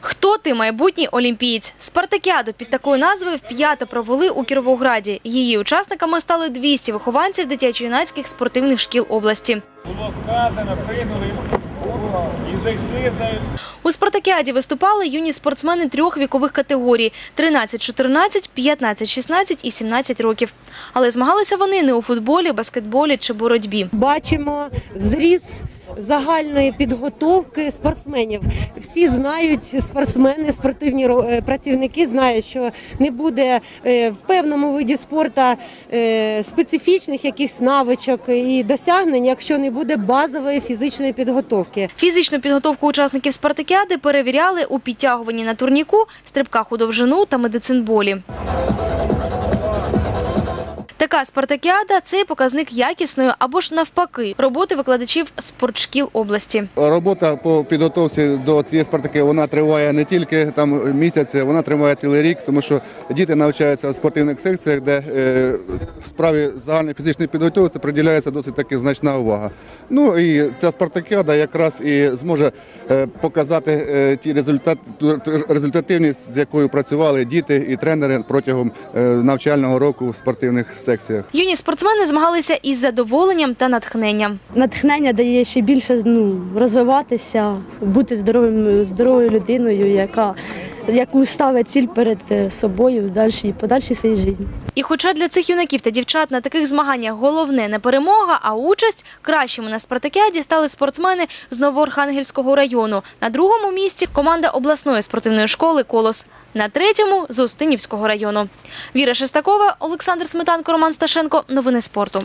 Хто ти майбутній олімпієць? Спартакіаду під такою назвою вп'яте провели у Кіровограді. Її учасниками стали 200 вихованців дитячо-юнацьких спортивних шкіл області. Було сказано, прийняли і зайшли за У спартакіаді виступали юні спортсмени трьох вікових категорій – 13-14, 15-16 і 17 років. Але змагалися вони не у футболі, баскетболі чи боротьбі. бачимо зріз загальної підготовки спортсменів. Всі знають, спортсмени, спортивні е, працівники знають, що не буде е, в певному виді спорту е, специфічних якихось навичок і досягнень, якщо не буде базової фізичної підготовки. Фізичну підготовку учасників спартакіади перевіряли у підтягуванні на турніку, стрибках у довжину та медицинболі. Така спартакіада – це показник якісної або ж навпаки роботи викладачів спортшкіл області. Робота по підготовці до цієї спартаки вона триває не тільки там місяць, вона триває цілий рік, тому що діти навчаються в спортивних секціях, де е, в справі загальної фізичної підготовки приділяється досить таки значна увага. Ну і ця спартакіада якраз і зможе е, показати е, ті результати, результативність, з якою працювали діти і тренери протягом е, навчального року в спортивних секціях. Юні спортсмени змагалися із задоволенням та натхненням. натхнення дає ще більше ну, розвиватися, бути здоровим, здоровою людиною, яка, яку ставить ціль перед е, собою в дальшій, подальшій своїй житті. І хоча для цих юнаків та дівчат на таких змаганнях головне не перемога, а участь, кращими на спартакіаді стали спортсмени з Новоархангельського району. На другому місці команда обласної спортивної школи Колос. На третьому з Устинівського району. Віра Шестакова, Олександр Сметанко, Роман Сташенко. Новини спорту.